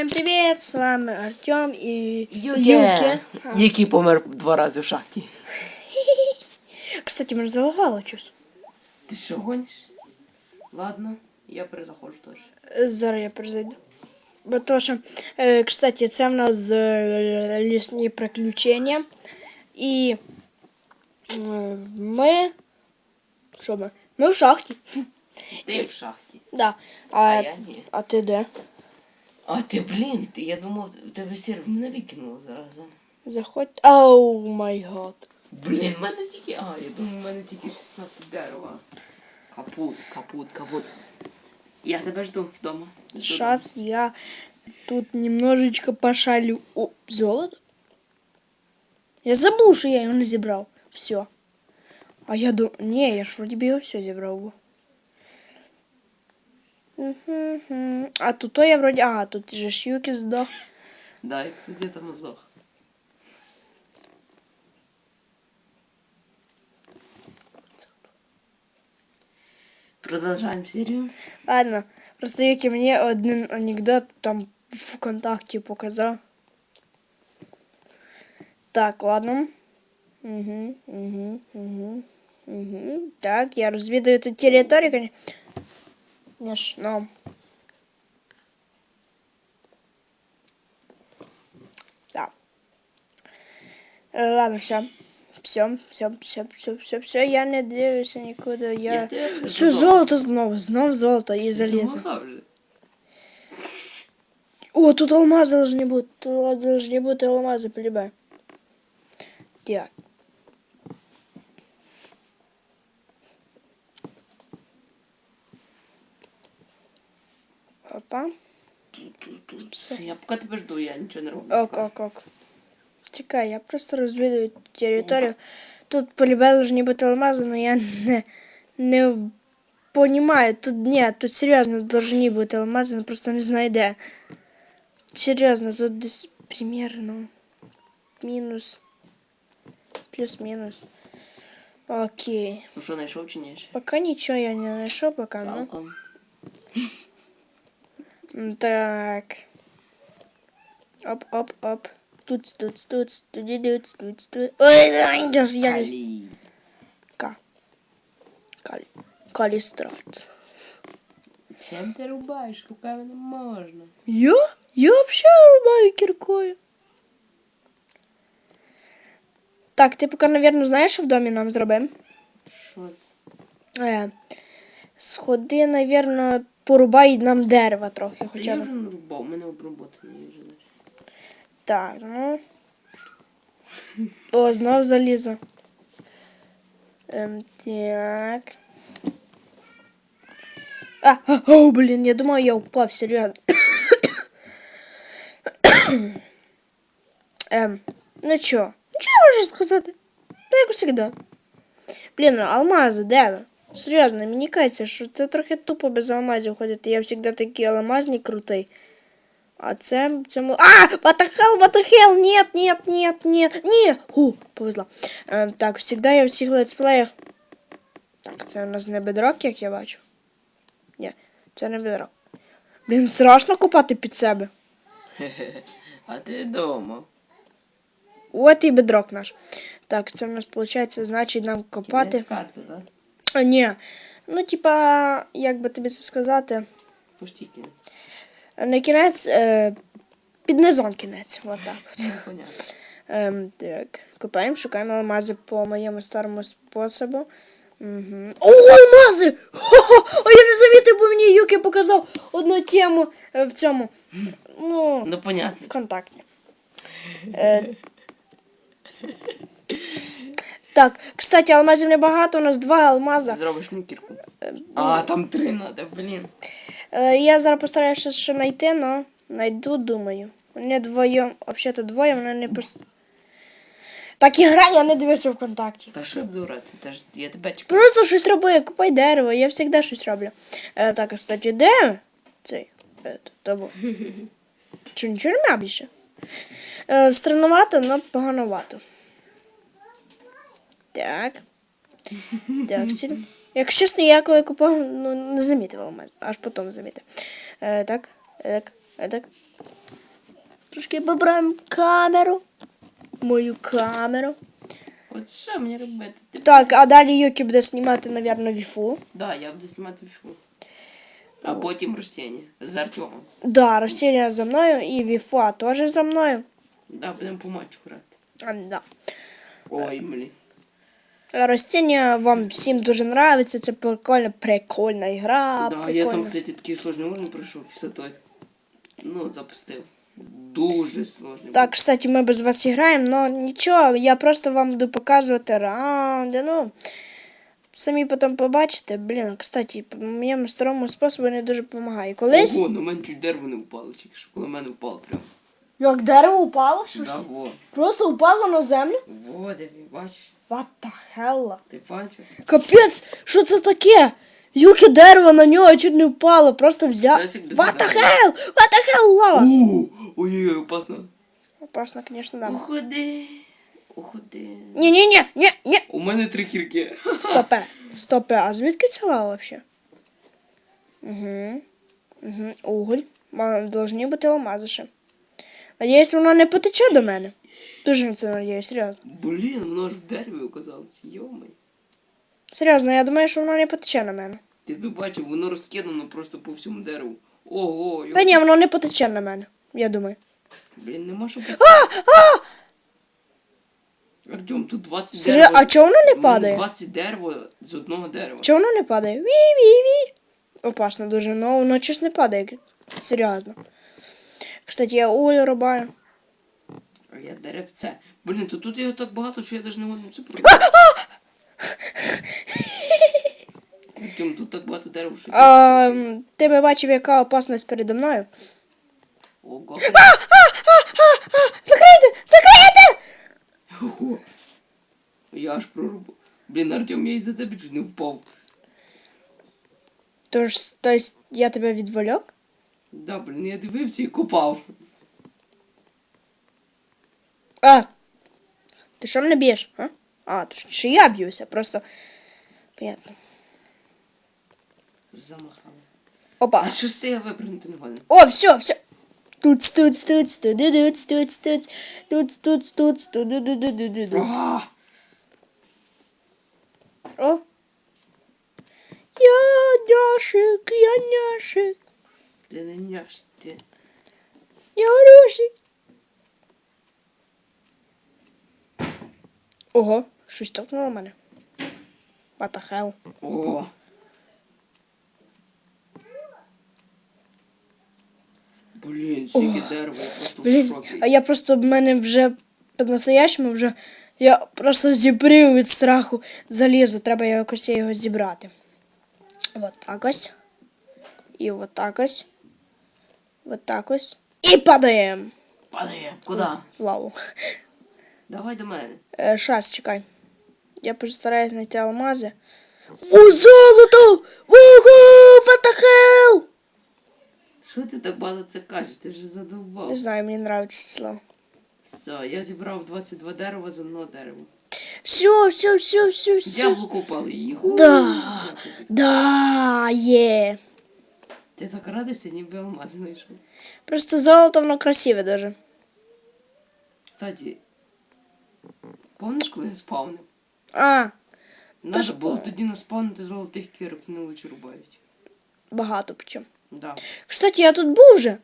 Всем привет, с вами Артем и Юки. А, який помер два рази в шахті. Кстати, мене залагало щось. Ти що гониш? Ладно, я перезаходжу теж. Е, Зараз я перезайду. Бо то, що, е, кстати, це в нас е, лісні приключення. І е, ми. Що ми? Ми в шахті. Ти в шахті. Да. А, А я ні. а ти де? А ти, блін, ти, я думав, у тебе сервер мене викинуло зараза. Заходь. Оу май гад. Блін, в мене тільки. А, я думав, в мене тільки 16 дерева. Капут, капут, капут. Я тебе жду вдома. Жду Сейчас я тут немножечко пошалю. О, золото? Я забув, що я його не зібрав. Все. А я думаю... Ні, я ж вроді би його все зібрав. був. Мгм. А тут то я вроді... Ага, тут же ж Юки здох. дома. Да, я, кстати, там здох. Продолжаем серию. Ладно, просто Юки мені один анекдот там в ВКонтакті показав. Так, ладно. Угу, угу, угу, угу. Так, я розвідаю тут територію, конечно. Конечно. Да. Е, Ладно, все. Все, все, все, все, все, все, я не дивлюся нікуди. Я... Я тебе Що додому. золото знову? Знов золото і залізо. Замахав же. О, тут алмази должны бути. Тут должны бути алмази, полюбе. Так. Все, я поки тебе жду, я нічого не роблю. Ок, ок, ок. Чекай, я просто розвідую територію. Тут полюбе должны бути алмази, но я не, не понимаю. Тут ні, тут серйозно должны бути алмази, но просто не знаю де. Серйозно, тут десь примерно мінус. Плюс-мінус. Окей. Ну що, знайшов чи ні? ще? Пока нічого я не знайшов, пока, ну. Палком. М, Так. Оп, оп, оп. Тут, тут, тут, тут, тут, тут, тут. Ой, ай, даже я не... Калій. К. Кали. Калистрат. Чим ти рубаєш? Руками не можна. Я? Я вообще рубаю киркою. Так, ти поки, наверное, знаєш, що в домі нам зробимо? Що? Е, сходи, наверное, порубай нам дерева трохи, хоча я б. вже не рубав, у мене оброботані вже. Знаєш. Так, ну. О, знов залізо. Ем, так. А, а, о, блін, я думаю, я упав, серйозно. ем, ну чо? Ну чо я можу сказати? Ну, як завжди. Блін, ну алмази, де ви? Серйозно, мені кажеться, що це трохи тупо без алмазів ходити. Я завжди такий алмазник крутий. А це цьому. А! Батахел, батахел! Нет, нет, нет, нет, ні! Ху, повезло. Е, так, завжди я в всіх летсплеях. Так, це у нас не бедрок, як я бачу. Ні, це не бедрок. Блін, страшно копати під себе. А ти дома. От і бедрок наш. Так, це в нас виходить, значить нам копати. Кінець карти, так? А, ні. Ну, типа, як би тобі це сказати. Пусті кінець. Не кінець, е, під низом кінець. От так. от. Ну, понятно. Ем, так, копаємо, шукаємо алмази по моєму старому способу. Угу. О, алмази! Хо-хо! О, я не замітив, бо мені Юки показав одну тему е, в цьому. Ну, Ну, понятно. ВКонтакті. Е, так, кстати, алмазів небагато, у нас два алмаза. Зробиш мені кірку. Е, А, там три надо, блін. Е, я зараз постараюся ще знайти, але знайду, думаю. Вони двоєм, взагалі двоє, вони не пос... Так і гра, я не дивився ВКонтакті. Та що дура, ти теж, я тебе чекаю. Ну, це щось роби, купай дерево, я завжди щось роблю. Е, так, кстати, де цей? Е, того. Що, нічого немає більше? Е, странновато, але поганувато. Так. Так, сіль. Якщо чесно, я коли купав, ну, не замітила алмаз, аж потім замітив. Е, так, так. А так. Трошки побираємо камеру. Мою камеру. От що мені робити? Ти... Так, а далі Юкі буде знімати, напевно, віфу. Да, я буду знімати фіфу. А потім ростіння з Артемом. Да, Росія за мною і Віфа теж за мною. Да, будемо по матчу грати. А, да. Ой, блін. Ростіння вам всім дуже нравиться, це прикольна, прикольна ігра. да, я там, кстати, такий сложний уровень пройшов після того, як ну, запустив. Дуже сложний. Так, кстати, ми без вас граємо, але нічого, я просто вам буду показувати раунди, ну. Самі потім побачите, блін, кстати, по моєму старому способу не дуже допомагає. Колись. Ого, на мене чуть дерево не впало, тільки що коло мене впало прямо. Як дерево упало? Да, во. Просто упало на землю? Во, бачиш? What the hell? Ти бачив? Капець, що це таке? Юки дерево на нього чуть не впало, просто взяв. Без What the hell? What the hell, лава? О, Ой-ой-ой, опасно. Опасно, звісно, да. Уходи. Уходи. Ні-ні-ні, ні, ні. У мене три кірки. Стопе, стопе, а звідки ця лава взагалі? Угу. Угу. Уголь. Ма- Должні бути алмази ще. Надіюсь, воно не потече до мене. Дуже на це надіюсь, серйозно. Блін, воно ж в дереві оказалось. Йомай. Серйозно, я думаю, що воно не потече на мене. Ти б бачив, воно розкидано просто по всьому дереву. Ого, йо. Та ні, воно не потече на мене. Я думаю. Блін, нема що А! поставити. А! Артем, тут 20 Серйозно, дерева. а чого воно не падає? 20 дерева з одного дерева. Чого воно не падає? Ві-ві-ві. Опасно дуже, но воно щось не падає. Серйозно. Кстати, я уголь рубаю. А я деревце. Блін, то тут його так багато, що я навіть не можу це пройти. Артем, тут так багато дерев, що А, ти би бачив, яка опасність передо мною. Ого. Закрийте! Закрийте! Ого. Я аж прорубав. Блін, Артем, я із-за тебе чуть не впав. Тож, то есть, я тебе відволік? Да, блін, я дивився і копав. А! Ти що мене б'єш? А? А, точніше, я б'юся, просто. Понятно. Замахав. Опа. А що з це я випрыгнути не годен? О, все, все. Туц, туц, туц, тудудуц, туц, туц, туц, туц, туц, тудудудудудуц. А! О. Я няшик, я няшик, Ти не няш, ти. я рушик. Ого, щось торкнуло мене. What the hell? О! Блін, скільки дерева, я просто в Блін, шокі. а я просто в мене вже по-настоящему вже. Я просто зібрив від страху залізо, треба якось його зібрати. Вот так ось. І от так ось. Вот так ось. І падаємо Падає. Куди? в лаву. Давай до мене. Е, Шас, чекай. Я постараюсь знайти алмази. О, золото! Ого! What the hell? Що ти так багато це кажеш? Ти вже Не знаю, мені нравиться це слово. Все, я зібрав 22 дерева з одного дерева. Все, все, все, все, все. Яблуко упали. Їху. Да. Да, є. Ти так радишся, ніби алмази знайшов. Просто золото воно красиве дуже. Кстати, помниш, коли я спавнив? А, Надо ж було тоді наспавнити золотих кірок, не лучше рубають. багато причому. Да. Кстати, я тут був вже.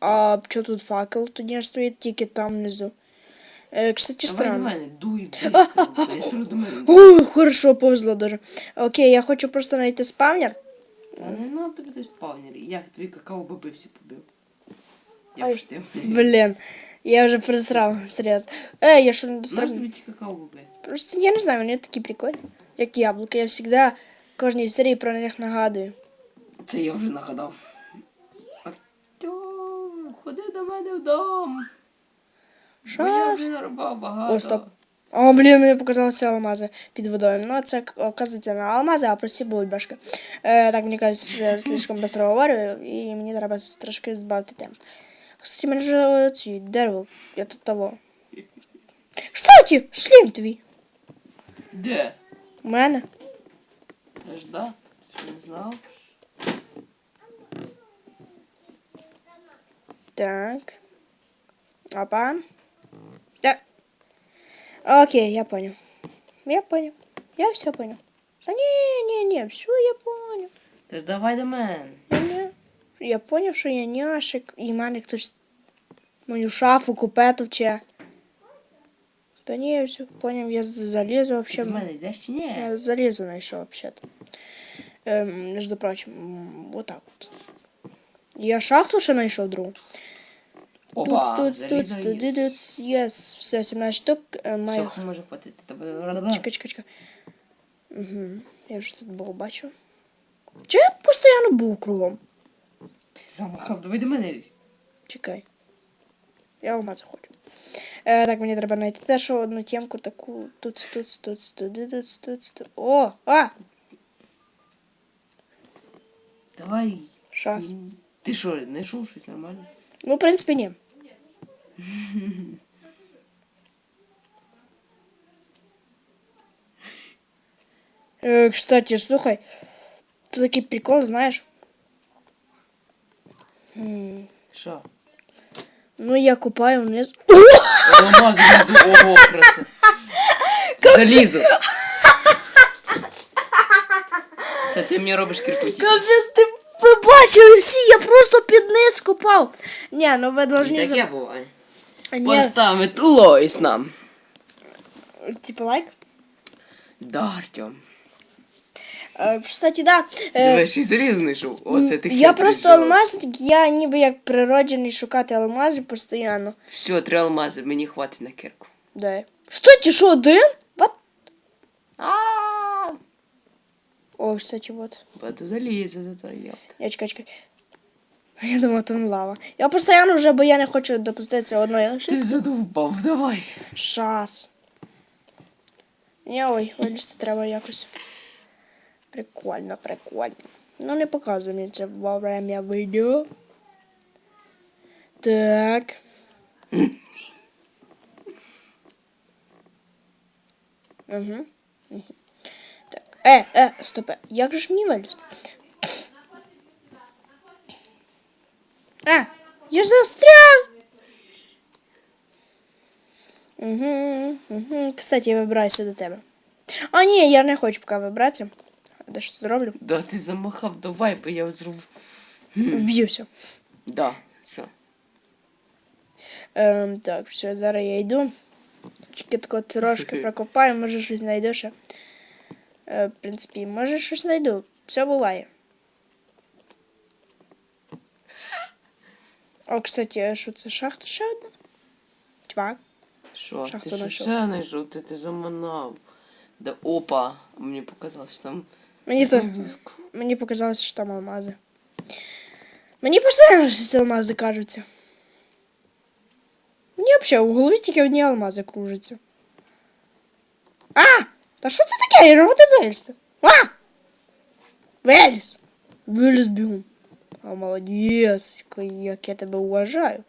А що тут факел? Тоді стоїть тільки там внизу. Е, кстати, Давай странно. мене, дуй быстро. Быстро до мене. Ой, хорошо, повезло дуже. Окей, я хочу просто знайти спавнер. А не надо тобі той спавнер. Я твої какао боби всі побив. Я Ой, пштив. Блін, я вже присрав, серйозно. Е, я що не Знаєш достав? тобі какао боби? Просто я не знаю, вони такі прикольні. Як яблука. Я завжди в кожній серії про них нагадую. Це я вже нагадав. Артем, ходи до мене вдома. Бо я вже нарубав багато. О, стоп. О, блін, мені показалося алмази під водою. Ну, це, оказується, не алмази, а прості бульбашки. Е, так, мені кажуть, що я слишком швидко говорю, і мені треба трошки збавити темп. Кстати, мене вже ці дерево, я тут того. Кстати, шлім твій. Де? У мене. Теж да? Що не знав? Так. Опа. Окей, я понял. Я понял. Я все понял. Да не, не, не, все я понял. Та здавай до мене. Не, Я поняв, що я няшик, і мене хтось мою шафу купе товче. Та ні, я все поняв, я залізу вообще. до мене йдеш чи ні? Я залезу знайшов вообще-то. Ем, между прочим, вот так вот. Я шахту ще знайшов другу. Опа, Туц, туц, туц, залізо туц, є. туц, все, 17 штук. Е, Маю... Все, може хватити. Чекай, чекай, чекай. Угу. Я вже тут був бачу. Чи я постійно був кругом? Ти замахав, давай до мене лізь. Чекай. Я алмази хочу. Е, так, мені треба знайти теж одну темку таку. Тут, тут, тут, тут, тут, тут, тут, тут. О! А! Давай. Щас. М, Ти що, не йшов щось нормально? Ну, в принципі, ні. Е, кстати, слухай. Тут такий прикол, знаєш. М, Що? Ну, я купаю вниз. Алмаз внизу, ого, краса. Залізо. Це ти мені робиш кирпичі. Капець, ти ви бачили всі, я просто під низ копав. Ні, ну ви должны... Таке буває. Ні, Поставить лойс нам. типа лайк. Да, Артем. Е, кстати, да. е, Дивись, і залізо знайшов. Оце ти я хитрий просто чувак. алмазник, я ніби як природжений шукати алмази постійно. Все, три алмази, мені хватить на кирку. Да. Кстати, що один? А, О, кстати, вот. Бо залізо зато, йопта. Я чекай, чекай. Я думав, там лава. Я постійно вже, бо я не хочу допуститися одної Ти ошибки. задовбав, давай. Шас. Ні, ой, вилізти треба якось. Прикольно, прикольно. Ну не показуй мені це во время відео. Так. Угу. Угу. Е, е, стоп. е, Як же ж мені вилізти? А, я ж застряг! Угу, угу. Кстати, я вибираюся до тебе. А, ні, я не хочу поки вибратися. Де що зроблю? Да, ти замахав, давай, бо я зроб... Вб'юся. Да, все. Ем, так, все, зараз я йду. Тільки тако трошки прокопаю, може щось знайду ще. Е, в принципі, може щось знайду. Все буває. О, кстати, що це шахта ще одна? Чувак. Що, Шахту ти що ще знайшов? Ти, ти заманав. Да опа, мені показалось, що там Мені то. Мені показалось, що там алмази. Мені постійно щось алмази кажуться. Мені взагалі в голові тільки одні алмази кружаться. А! Що це таке? Я ти дивишся? А! Виліз! Виліз бігом. А молодець, як я тебе вважаю.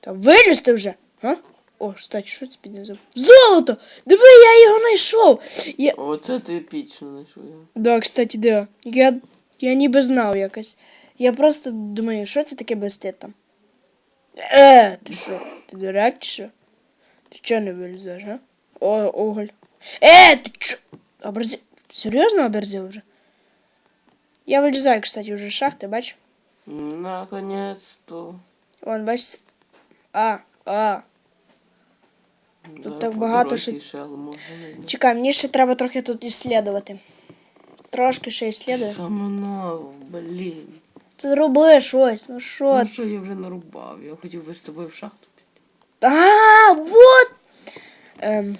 Та виліз ти вже, а? О, кстати, що це під низом? Золото! Диви, я його знайшов! Я... Оце ти епічно знайшов його. Да, кстати, да. Я, я ніби знав якось. Я просто думаю, що це таке блистить там? Е, ти що? Ти дурак чи що? Ти чого не вилізеш, а? О, оголь. Е, ти чо? Оберзів. Серйозно оберзів вже? Я вилізаю, кстати, вже з шахти, бач? Наконець-то. Вон, бач. А, а. Да, так по багато дорозі що- ще алмази знайду. Чекай, мені ще треба трохи тут іслідувати. Трошки ще іслідую. Заманав, блін. Ти роби щось, ну що Ну що, я вже нарубав. Я хотів ви з тобою в шахту піти. А, вот. Ем,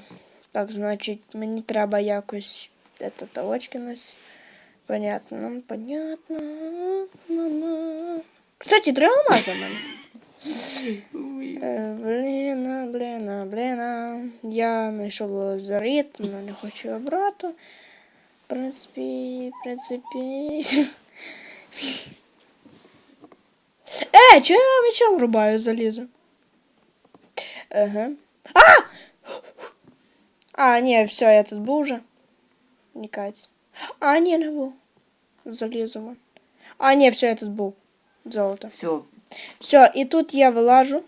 так, значить, мені треба якось это точки нас. Понятно, понятно. Мама. Кстати, три алмаза мене. Е, Блін, а, блін, а, блін. а. Я знайшов лазарит, але не хочу його. В принципі, в принципі. Е, чого я мечом рубаю залізо? Ага. А! А, ні, все, я тут був вже. Не кать. А, ні, не був. Залізо. вон. А, ні, все, я тут був. Золото. Все, Все, і тут я вилажу.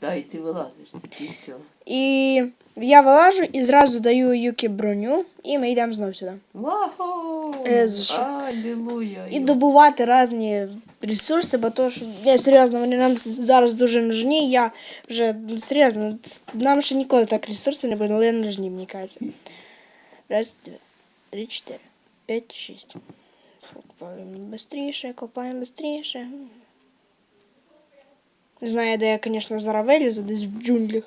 Да, і ти вилазиш. І все. І я вилажу і зразу даю Юкі броню, і ми йдемо знов сюди. Вау! Е, з? Алілуя! І добувати різні ресурси, бо то, що я серйозно, вони нам зараз дуже нужні. Я вже ну, серйозно, ц- нам ще ніколи так ресурси не були, нужні, мені кажеться. Раз, два, три, чотири, п'ять, шість. Копаємо швидше, копаємо швидше. Не знаю, де я, звісно, зараз вилізу, десь в джунглях.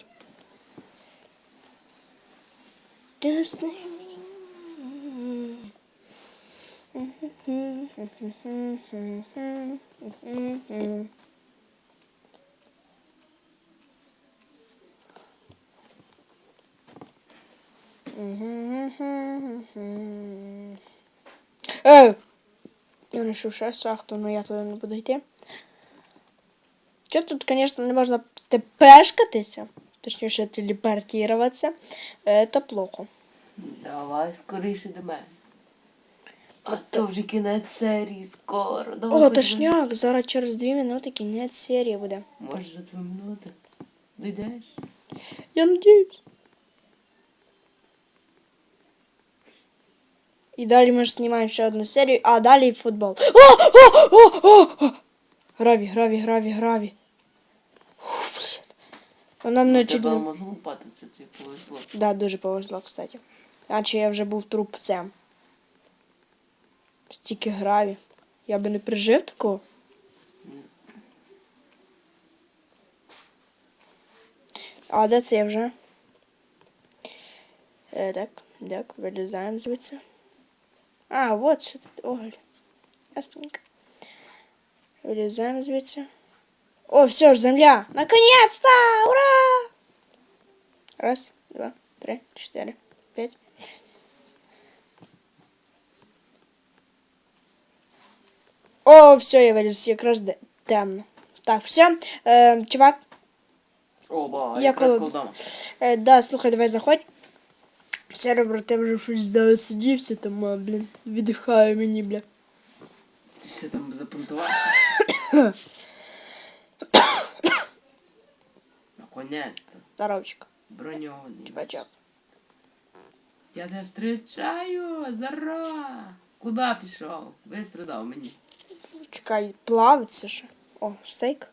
Е! Я знайшов ще шахту, але я туди не буду йти. Що тут, звісно, не можна тепешкатися, точніше телепортуватися. Це плохо. Давай скоріше до мене. А то вже кінець серії скоро. Давай О, точняк, зараз через 2 минути кінець серії буде. Може за дві минути. Дійдеш? Я надіюсь. І далі ми ж знімаємо ще одну серію, а далі футбол. О! О! О! О! Граві, граві, граві, граві. Вона чуть Тебе можна лопати, це це повезло. Да, дуже повезло, кстати. Наче я вже був трупцем. Стільки граві. Я би не прижив такого. А де це я вже? Е, так, так, вилізаємо звідси. А, от що тут. Ой. Ясненько. Вилізаємо звідси. О, все ж, земля! Наконец-то! Ура! Раз, два, три, чотири, п'ять. О, все, я виліз, якраз де- темно. Так, все. Е, чувак, Оба, Я якраз коли- коло дома. Е, да, слухай, давай заходь. Все, брат, ти вже щось засидівся там, а, блін, віддихає мені, бля. Ти ще там запонтувався? Наконець-то. Здоровчик, Броньований. чувачок. Я тебе встречаю, здорово. Куда пішов? Быстро дав мені. Чекай, плавиться ще. О, стейк.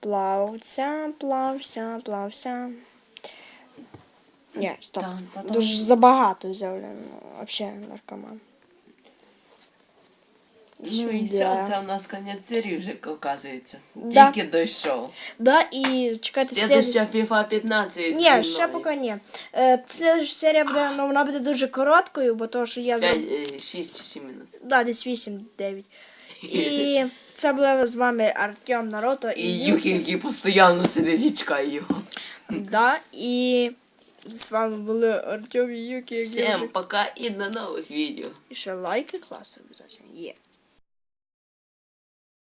Плавця, плався, плався. Ні, стоп. Дуже забагато взяв, вообще наркоман. Ну і Да. все, це у нас конець вже оказується. Да. Тільки дійшов. Да, і чекайте слід... Следующая FIFA 15. Ні, ще поки ні. Е, Ця ж серія буде, ну, вона буде дуже короткою, бо то, що я 6 чи 7 минут. Да, десь 8-9. І це були з вами Артем Наруто і, І Юкі, який постійно сидить і чекає його. Да, і з вами були Артем і Юкі. які Всем вже- пока і до нових відео. І ще лайки класно обов'язково. Є.